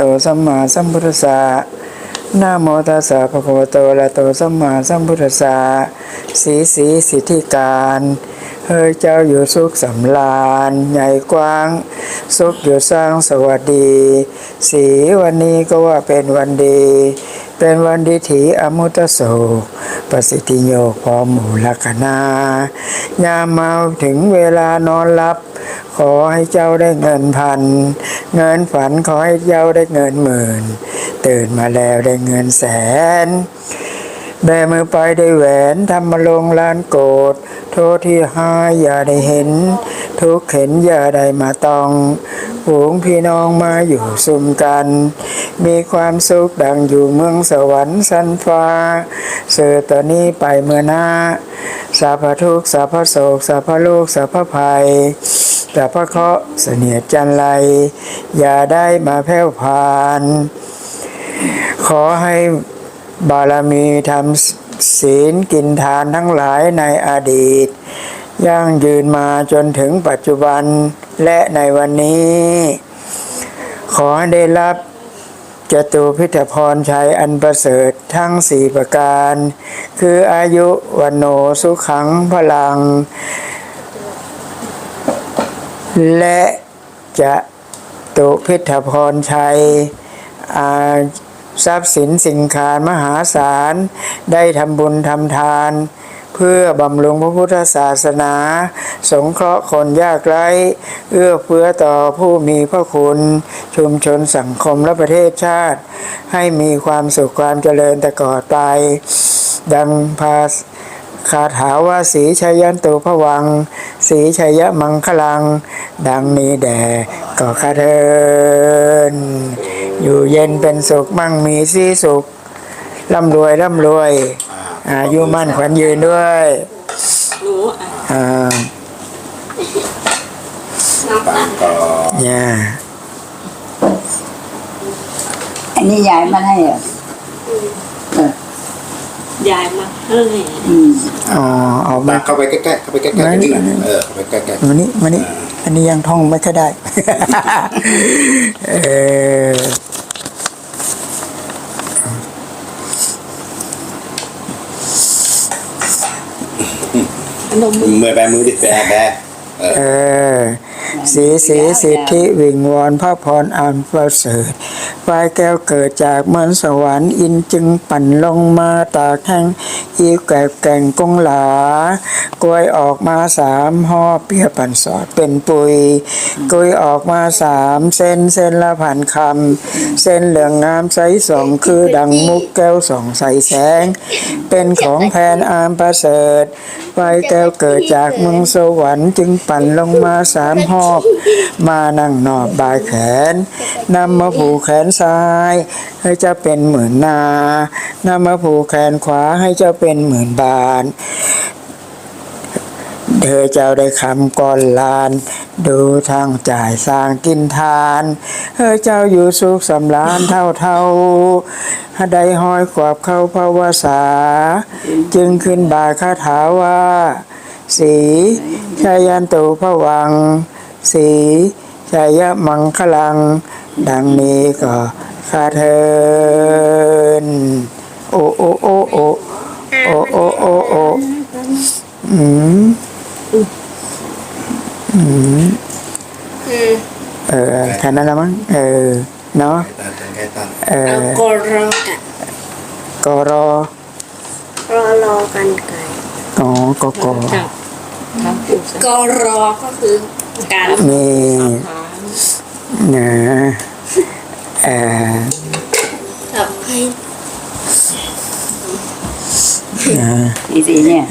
โตสัมมาสัมพุทธัสสะนะโมตัสสะภะคะวะโตอะระโตสัมมาสัมพุทธัสสะสีสีสิทธิการเฮ้ยเจ้าอยู่สุขสำราญใหญ่กว้าง สุขอยู่สร้างสวัสดี สีวันนี้ก็ว่าเป็นวันดี เป็นวันดีถีอมุตโสประสิทธิโยพอหมู่ลักนา ยามเมาถึงเวลานอนหลับ ขอให้เจ้าได้เงินพัน เงินฝันขอให้เจ้าได้เงินหมื่น ตื่นมาแล้วได้เงินแสน แบมือไปได้แหวนทำมาลงลานโกรธโทษที่หายอย่าได้เห็น ทุกเห็นอย่าได้มาต้อง ฝูงพี่น้องมาอยู่ซุมกัน มีความสุขดังอยู่เมืองสวรรค์สันฟ้า เสือตอนนี้ไปเมื่อหน้าสาพทุกสาพโศกสาพโลกสาพภัยสาพเคราะห์เสนียดจันไรอย่าได้มาแผ่วพาน ขอให้บารมีทำศีลกินทานทั้งหลายในอดีต ย่างยืนมาจนถึงปัจจุบันและในวันนี้ ขอให้ได้รับจตุพิธพรชัยอันประเสริฐทั้งสี่ประการ คืออายุวันโนสุขังพลัง และจะตุพิธพรชัยทรัพย์สินสิ่งขานมหาศาล ได้ทำบุญทำทาน พื่อบำรุงพระพุทธศาสนา สงเคราะห์คนยากไร้เอื้อเฟื้อต่อผู้มีพระคุณ ชุมชนสังคมและประเทศชาติ ให้มีความสุขความเจริญแต่ก่อไป ดังภาสคาถาว่าสีชัยยันตุพวัง สีชัยะมังคลัง ดังนี้แด่ก็คาเทินอยู่เย็นเป็นสุขมั่งมีสีสุขร่ำรวยร่ำรวย อายุมั่นขวัญยืนด้วยหนูอะอ่าน้องบางก็เนี่ยอันนี้ยายมาให้เหรอเออยายมาเฮ้ยอืมอ๋อเอาบามาเข้าไปใกล้ๆเข้าไปใกล้ๆมานิดมานึงเออเข้าไปใกล้มานี่มานี่อันนี้ยังท่องไม่ค่อยได้ เออ นมๆมือมือแบมือดิแบแบเออเออ สีสีสิทธิวิงวอนพระพรอันประเสริฐปลายแก้วเกิดจากเมืองสวรรค์อินจึงปั่นลงมาตากแห้งอีแกบแก่งกงหลากล้วยออกมาสามห่อเปียปันสอดเป็นปุยกล้วยออกมาสามเส้นเส้นละพันคำเส้นเหลืองงามใสสองคือดังมุกแก้วสองใสแสง เป็นของแพนอามประเสริฐปลายแก้วเกิดจากเมืองสวรรค์จึงปั่นลงมาสามห่อบมานั่งนอบบายแขนนำมาผูกแขนซ้ายให้เจะเป็นหมื่นนานำมาผูกแขนขวาให้เจ้าเป็นหมื่นบาทเธอเจ้าได้คำก่อนลาน ดูทางจ่ายสร้างกินทานเธอเจ้าอยู่สุขสำราญเท่าเท่าได้ห้อยขวบเข้าภาวสา จึงขึ้นบาคาถาว่า สีชายันตุพระวัง สีชายมังคลัง ดังนี้ก็คาเทินโอโอโอโอโอโอโอโออืมอืมเออแค่นั้นละมั้งเออเนาะตันใกล้ตันเออกรอกันกรอรอรอกันไก่อ๋อกกจับทำปูกรอก็คือ มีนะเอ่อนะมีสีเนี่ย